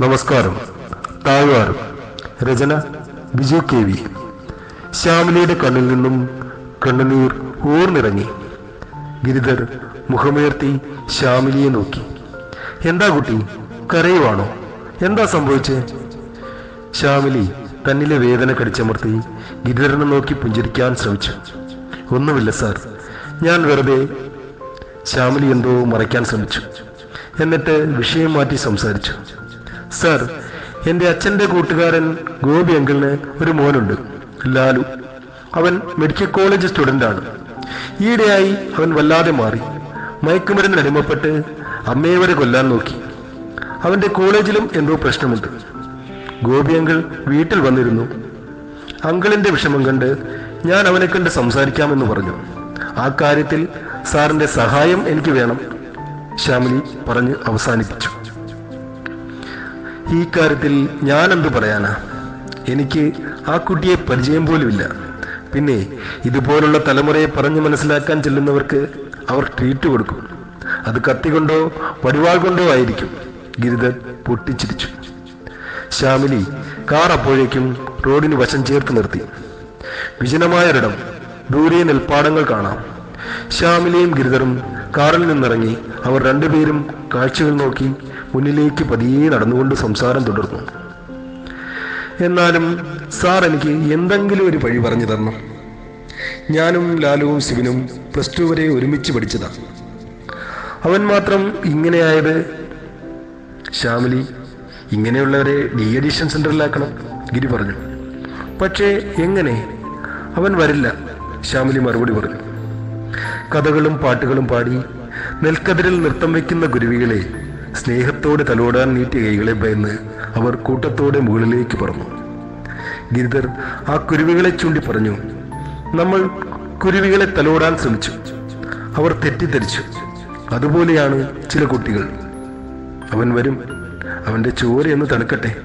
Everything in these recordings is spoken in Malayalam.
നമസ്കാരം. താഴ്വാരം രചന ബിജു കെ വി. ശ്യാമിലയുടെ കണ്ണിൽ നിന്നും കണ്ണുനീർ ഊർന്നിറങ്ങി. ഗിരിധർ മുഖമുയർത്തി ശ്യാമിലിയെ നോക്കി. എന്താ കുട്ടി? കരയുവാണോ? എന്താ സംഭവിച്ചേ? ശ്യാമിലി തന്നിലെ വേദന കടിച്ചമർത്തി ഗിരിധരനെ നോക്കി പുഞ്ചിരിക്കാൻ ശ്രമിച്ചു. ഒന്നുമില്ല സാർ. ഞാൻ വെറുതെ. ശ്യാമിലി എന്തോ മറയ്ക്കാൻ ശ്രമിച്ചു. എന്നിട്ട് വിഷയം മാറ്റി സംസാരിച്ചു. സർ എന്റെ അച്ഛന്റെ കൂട്ടുകാരൻ ഗോപി അങ്കിളിന് ഒരു മോനുണ്ട് ലാലു. അവൻ മെഡിക്കൽ കോളേജ് സ്റ്റുഡന്റാണ്. ഈയിടെയായി അവൻ വല്ലാതെ മാറി. മയക്കുമരുന്നിന് അടിമപ്പെട്ട് അമ്മയെ വരെ കൊല്ലാൻ നോക്കി. അവന്റെ കോളേജിലും എന്തോ പ്രശ്നമുണ്ട്. ഗോപി അങ്കിൾ വീട്ടിൽ വന്നിരുന്നു. അങ്കിളിന്റെ വിഷമം കണ്ട് ഞാൻ അവനെ കണ്ട് സംസാരിക്കാമെന്ന് പറഞ്ഞു. ആ കാര്യത്തിൽ സാറിന്റെ സഹായം എനിക്ക് വേണം. ശ്യാമിലി പറഞ്ഞ് അവസാനിപ്പിച്ചു. ഈ കാര്യത്തിൽ ഞാൻ എന്ത് പറയാനാ? എനിക്ക് ആ കുട്ടിയെ പരിചയം പോലുമില്ല. പിന്നെ ഇതുപോലുള്ള തലമുറയെ പറഞ്ഞു മനസ്സിലാക്കാൻ ചെല്ലുന്നവർക്ക് അവർ ട്രീറ്റ് കൊടുക്കും. അത് കത്തി കൊണ്ടോ കൊണ്ടോ ആയിരിക്കും. ഗിരിധർ പൊട്ടിച്ചിരിച്ചു. ശ്യാമിലി കാർ അപ്പോഴേക്കും റോഡിന് വശം ചേർത്ത് നിർത്തി. വിജനമായൊരിടം ദൂരെ നെൽപ്പാടങ്ങൾ കാണാം. ശ്യാമിലിയും ഗിരിധറും കാറിൽ നിന്നിറങ്ങി അവർ രണ്ടുപേരും കാഴ്ചകൾ നോക്കി മുന്നിലേക്ക് പതിയെ നടന്നുകൊണ്ട് സംസാരം തുടർന്നു. എന്നാലും സാർ എനിക്ക് എന്തെങ്കിലും ഒരു വഴി പറഞ്ഞു തരണം. ഞാനും ലാലുവും ശിവനും പ്ലസ് ടു വരെ ഒരുമിച്ച് പഠിച്ചതാ. അവൻ മാത്രം ഇങ്ങനെയായത്. ശ്യാമിലി ഇങ്ങനെയുള്ളവരെ ഡി അഡീഷൻ സെന്ററിലാക്കണം ഗിരി പറഞ്ഞു. പക്ഷേ എങ്ങനെ? അവൻ വരില്ല ശ്യാമിലി മറുപടി പറഞ്ഞു. കഥകളും പാട്ടുകളും പാടി നെൽക്കതിരിൽ നൃത്തം വയ്ക്കുന്ന കുരുവികളെ സ്നേഹത്തോടെ തലോടാൻ നീട്ടിയ കൈകളെ ഭയന്ന് അവർ കൂട്ടത്തോടെ മുകളിലേക്ക് പറന്നു. ഗിരിധർ ആ കുരുവികളെ ചൂണ്ടി പറഞ്ഞു നമ്മൾ കുരുവികളെ തലോടാൻ ശ്രമിച്ചു. അവർ തെറ്റിദ്ധരിച്ചു. അതുപോലെയാണ് ചില കുട്ടികൾ. അവൻ വരും. അവന്റെ ചോരയൊന്ന് തണുക്കട്ടെ.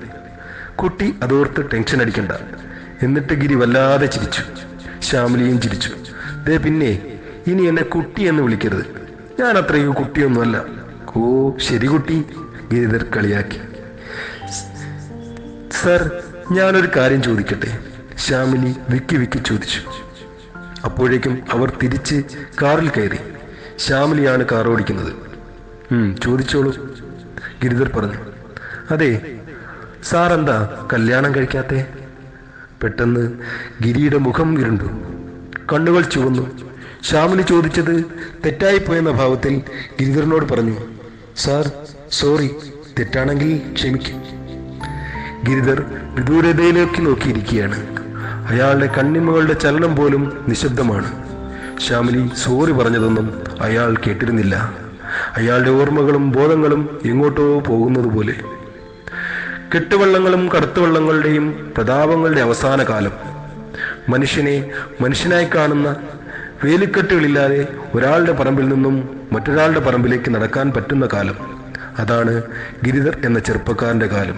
കുട്ടി അതോർത്ത് ടെൻഷൻ അടിക്കണ്ട. എന്നിട്ട് ഗിരി വല്ലാതെ ചിരിച്ചു. ശ്യാമിലിയും ചിരിച്ചു. ദേ പിന്നെ ഇനി എന്നെ കുട്ടി എന്ന് വിളിക്കരുത്. ഞാൻ അത്രയും കുട്ടിയൊന്നുമല്ല. ഓ ശരി കുട്ടി. ഗിരിധർ കളിയാക്കി. സർ ഞാനൊരു കാര്യം ചോദിക്കട്ടെ? ശ്യാമിലി വിക്കി വിക്കി ചോദിച്ചു. അപ്പോഴേക്കും അവർ തിരിച്ച് കാറിൽ കയറി. ശ്യാമിലിയാണ് കാർ ഓടിക്കുന്നത്. ചോദിച്ചോളൂ. ഗിരിധർ പറഞ്ഞു. അതെ സാർ എന്താ കല്യാണം കഴിക്കാത്തെ? പെട്ടെന്ന് ഗിരിയുടെ മുഖം ഇരുണ്ടു. കണ്ണുകൾ ചുവന്നു. ശ്യാമിലി ചോദിച്ചത് തെറ്റായിപ്പോയെന്ന ഭാവത്തിൽ ഗിരിധരനോട് പറഞ്ഞു സാർ സോറി തെറ്റാണെങ്കിൽ ക്ഷമിക്കും. ഗിരിധർ വിദൂരതയിലേക്ക് നോക്കിയിരിക്കുകയാണ്. അയാളുടെ കണ്ണിമകളുടെ ചലനം പോലും നിശബ്ദമാണ്. ശ്യാമിലി സോറി പറഞ്ഞതൊന്നും അയാൾ കേട്ടിരുന്നില്ല. അയാളുടെ ഓർമ്മകളും ബോധങ്ങളും എങ്ങോട്ടോ പോകുന്നത് പോലെ. കെട്ടുവള്ളങ്ങളും കടത്തുവള്ളങ്ങളുടെയും പ്രതാപങ്ങളുടെ അവസാന കാലം മനുഷ്യനെ മനുഷ്യനായി കാണുന്ന വേലിക്കെട്ടുകളില്ലാതെ ഒരാളുടെ പറമ്പിൽ നിന്നും മറ്റൊരാളുടെ പറമ്പിലേക്ക് നടക്കാൻ പറ്റുന്ന കാലം. അതാണ് ഗിരിധർ എന്ന ചെറുപ്പക്കാരന്റെ കാലം.